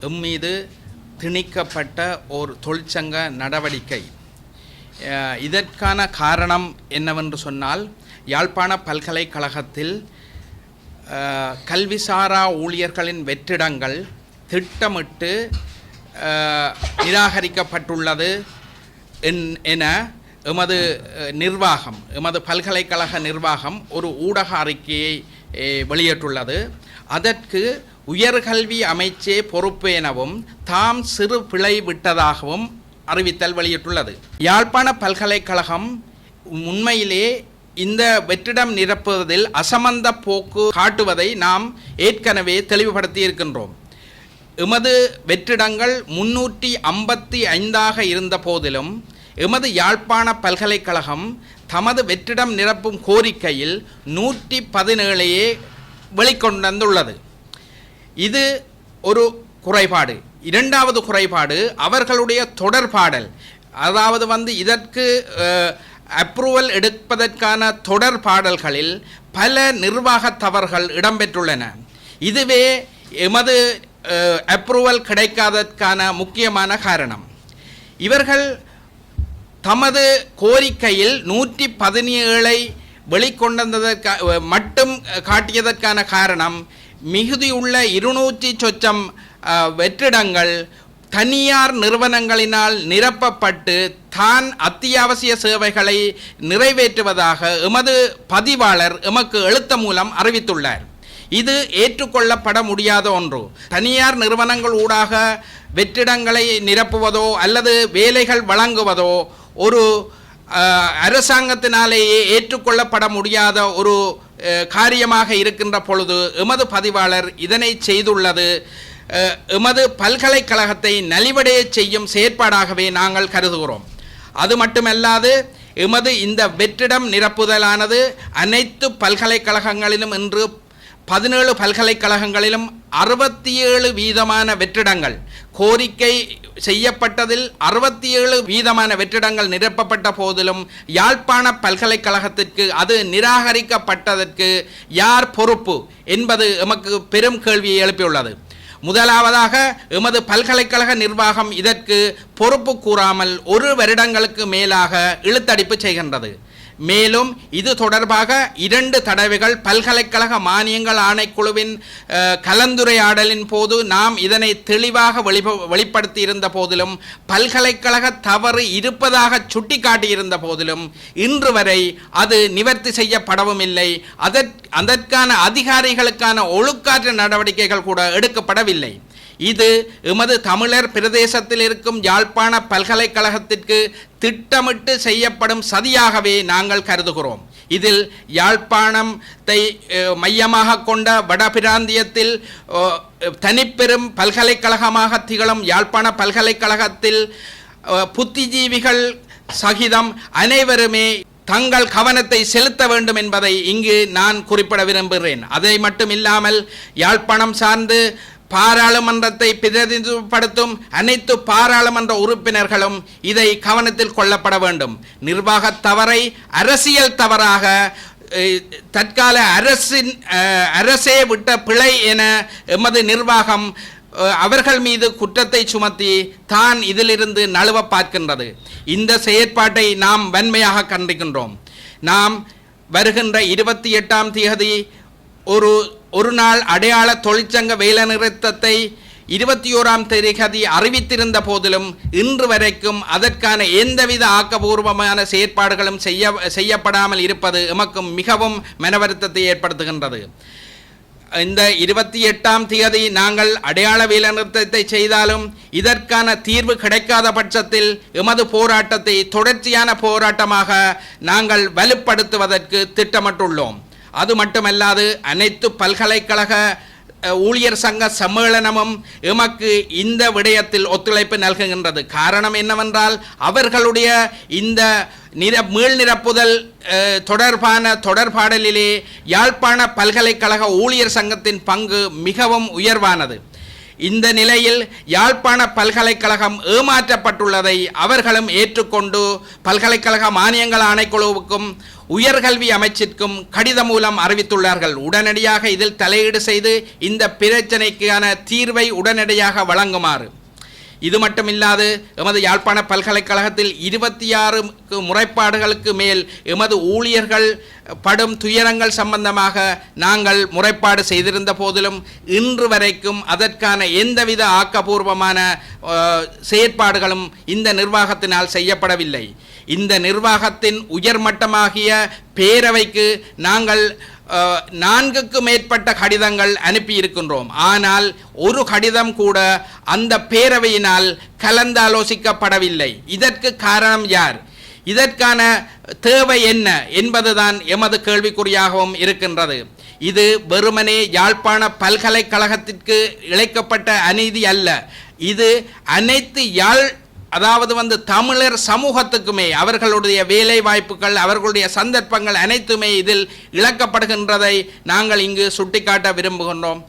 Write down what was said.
எம்மீது திணிக்கப்பட்ட ஒரு தொழிற்சங்க நடவடிக்கை. இதற்கான காரணம் என்னவென்று சொன்னால் யாழ்ப்பாண பல்கலைக்கழகத்தில் கல்விசாரா ஊழியர்களின் வெற்றிடங்கள் திட்டமிட்டு நிராகரிக்கப்பட்டுள்ளது என்- என எமது நிர்வாகம் எமது பல்கலைக்கழக நிர்வாகம் ஒரு ஊடக அறிக்கையை வெளியிட்டுள்ளது அதற்கு உயர்கல்வி அமைச்சே பொறுப்பு எனவும் தாம் சிறு பிழை விட்டதாகவும் அறிவித்தல் வெளியிட்டுள்ளது. யாழ்ப்பாண பல்கலைக்கழகம் உண்மையிலே இந்த வெற்றிடம் நிரப்புவதில் அசமந்த போக்கு காட்டுவதை நாம் ஏற்கனவே தெளிவுபடுத்தி இருக்கின்றோம். எமது வெற்றிடங்கள் முன்னூற்றி ஐம்பத்தி ஐந்தாக இருந்த போதிலும் எமது யாழ்ப்பாண பல்கலைக்கழகம் தமது வெற்றிடம் நிரப்பும் கோரிக்கையில் நூற்றி பதினேழையே வெளிக்கொண்டுள்ளது. இது ஒரு குறைபாடு. இரண்டாவது குறைபாடு அவர்களுடைய தொடர்பாடல். அதாவது வந்து இதற்கு அப்ரூவல் எடுப்பதற்கான தொடர்பாடல்களில் பல நிர்வாக தவறுகள் இடம்பெற்றுள்ளன. இதுவே எமது அப்ரூவல் கிடைக்காததற்கான முக்கியமான காரணம். இவர்கள் தமது கோரிக்கையில் நூற்றி பதினேழை வெளிக்கொண்டதற்கு மட்டும் காட்டியதற்கான காரணம் மிகுதியுள்ள இருநூற்றி சொச்சம் வெற்றிடங்கள் தனியார் நிறுவனங்களினால் நிரப்பப்பட்டு தான் அத்தியாவசிய சேவைகளை நிறைவேற்றுவதாக எமது பதிவாளர் எமக்கு எழுத்த மூலம் அறிவித்துள்ளார். இது ஏற்றுக்கொள்ளப்பட முடியாத ஒன்று. தனியார் நிறுவனங்கள் ஊடாக வெற்றிடங்களை நிரப்புவதோ அல்லது வேலைகள் வழங்குவதோ ஒரு அரசாங்கத்தினாலேயே ஏற்றுக்கொள்ளப்பட முடியாத ஒரு காரியமாக இருக்கின்ற பொழுது எமது பதிவாளர் இதனை செய்துள்ளது. எமது பல்கலைக்கழகத்தை நலிவடைய செய்யும் செயற்பாடாகவே நாங்கள் கருதுகிறோம். அது மட்டுமல்லாது எமது இந்த வெற்றிடம் நிரப்புதலானது அனைத்து பல்கலைக்கழகங்களிலும் இன்று பதினேழு பல்கலைக்கழகங்களிலும் அறுபத்தி ஏழு வீதமான வெற்றிடங்கள் கோரிக்கை செய்யப்பட்டதில் அறுபத்தி ஏழு வீதமான வெற்றிடங்கள் நிரப்பப்பட்ட போதிலும் யாழ்ப்பாண பல்கலைக்கழகத்திற்கு அது நிராகரிக்கப்பட்டதற்கு யார் பொறுப்பு என்பது எமக்கு பெரும் கேள்வியை எழுப்பியுள்ளது. முதலாவதாக எமது பல்கலைக்கழக நிர்வாகம் இதற்கு பொறுப்பு கூறாமல் ஒரு வருடங்களுக்கு மேலாக இழுத்தடிப்பு செய்கின்றது. மேலும் இது தொடர்பாக இரண்டு தடவைகள் பல்கலைக்கழக மானியங்கள் ஆணைக்குழுவின் கலந்துரையாடலின் போது நாம் இதனை தெளிவாக வெளிப்ப வெளிப்படுத்தியிருந்த போதிலும் பல்கலைக்கழக தவறு இருப்பதாக சுட்டிக்காட்டியிருந்த போதிலும் இன்று வரை அது நிவர்த்தி செய்யப்படவும் இல்லை அதற் அதற்கான அதிகாரிகளுக்கான ஒழுக்காற்று நடவடிக்கைகள் கூட எடுக்கப்படவில்லை. இது எமது தமிழர் பிரதேசத்தில் இருக்கும் யாழ்ப்பாண பல்கலைக்கழகத்திற்கு திட்டமிட்டு செய்யப்படும் சதியாகவே நாங்கள் கருதுகிறோம். இதில் யாழ்ப்பாணத்தை மையமாக கொண்ட வடபிராந்தியத்தில் தனிப்பெரும் பல்கலைக்கழகமாக திகழும் யாழ்ப்பாண பல்கலைக்கழகத்தில் புத்திஜீவிகள் சகிதம் அனைவருமே தங்கள் கவனத்தை செலுத்த வேண்டும் என்பதை இங்கு நான் குறிப்பிட விரும்புகிறேன். அதை மட்டும் இல்லாமல் யாழ்ப்பாணம் சார்ந்து பாராளுமன்றத்தை பிரதிநிதிப்படுத்தும் அனைத்து பாராளுமன்ற உறுப்பினர்களும் இதை கவனத்தில் கொள்ளப்பட வேண்டும். நிர்வாக தவறை அரசியல் தவறாக தற்கால அரசின் அரசே விட்ட பிழை என எமது நிர்வாகம் அவர்கள் மீது குற்றத்தை சுமத்தி தான் இதிலிருந்து நழுவ பார்க்கின்றது. இந்த செயற்பாட்டை நாம் வன்மையாக கண்டிக்கின்றோம். நாம் வருகின்ற இருபத்தி எட்டாம் தேதி ஒரு ஒரு நாள் அடையாள தொழிற்சங்க வேலைநிறுத்தத்தை இருபத்தி ஓராம் தேதி அறிவித்திருந்த போதிலும் இன்று வரைக்கும் அதற்கான எந்தவித ஆக்கபூர்வமான செயற்பாடுகளும் செய்ய செய்யப்படாமல் இருப்பது எமக்கும் மிகவும் மனவருத்தத்தை ஏற்படுத்துகின்றது. இந்த இருபத்தி எட்டாம் தேதி நாங்கள் அடையாள வேலைநிறுத்தத்தை செய்தாலும் இதற்கான தீர்வு கிடைக்காத பட்சத்தில் எமது போராட்டத்தை தொடர்ச்சியான போராட்டமாக நாங்கள் வலுப்படுத்துவதற்கு திட்டமிட்டுள்ளோம். அது மட்டுமல்லாது அனைத்து பல்கலைக்கழக ஊழியர் சங்க சம்மேளனமும் எமக்கு இந்த விடயத்தில் ஒத்துழைப்பு நல்குகின்றது. காரணம் என்னவென்றால் அவர்களுடைய இந்த நிர மீள் நிரப்புதல் தொடர்பான தொடர்பாடலிலே யாழ்ப்பாண பல்கலைக்கழக ஊழியர் சங்கத்தின் பங்கு மிகவும் உயர்வானது. இந்த நிலையில் யாழ்ப்பாண பல்கலைக்கழகம் ஏமாற்றப்பட்டுள்ளதை அவர்களும் ஏற்றுக்கொண்டு பல்கலைக்கழக மானியங்கள் ஆணைக்குழுவுக்கும் உயர்கல்வி அமைச்சிற்கும் கடிதம் மூலம் அறிவித்துள்ளார்கள். உடனடியாக இதில் தலையீடு செய்து இந்த பிரச்சனைக்கான தீர்வை உடனடியாக வழங்குமாறு. இது மட்டுமில்லாது எமது யாழ்ப்பாண பல்கலைக்கழகத்தில் இருபத்தி ஆறு முறைப்பாடுகளுக்கு மேல் எமது ஊழியர்கள் படும் துயரங்கள் சம்பந்தமாக நாங்கள் முறைப்பாடு செய்திருந்த போதிலும் இன்று வரைக்கும் அதற்கான எந்தவித ஆக்கபூர்வமான செயற்பாடுகளும் இந்த நிர்வாகத்தினால் செய்யப்படவில்லை. இந்த நிர்வாகத்தின் உயர்மட்டமாகிய பேரவைக்கு நாங்கள் நான்குக்கு மேற்பட்ட கடிதங்கள் அனுப்பியிருக்கின்றோம். ஆனால் ஒரு கடிதம் கூட அந்த பேரவையினால் கலந்தாலோசிக்கப்படவில்லை. இதற்கு காரணம் யார்? இதற்கான தேவை என்ன என்பதுதான் எமது கேள்விக்குறியாகவும் இருக்கின்றது. இது வெறுமனே யாழ்ப்பாண பல்கலைக்கழகத்திற்கு இழைக்கப்பட்ட அநீதி அல்ல. இது அனைத்து யாழ் அதாவது வந்து தமிழர் சமூகத்துக்குமே அவர்களுடைய வேலை வாய்ப்புகள் அவர்களுடைய சந்தர்ப்பங்கள் அனைத்துமே இதில் இழக்கப்படுகின்றதை நாங்கள் இங்கு சுட்டிக்காட்ட விரும்புகின்றோம்.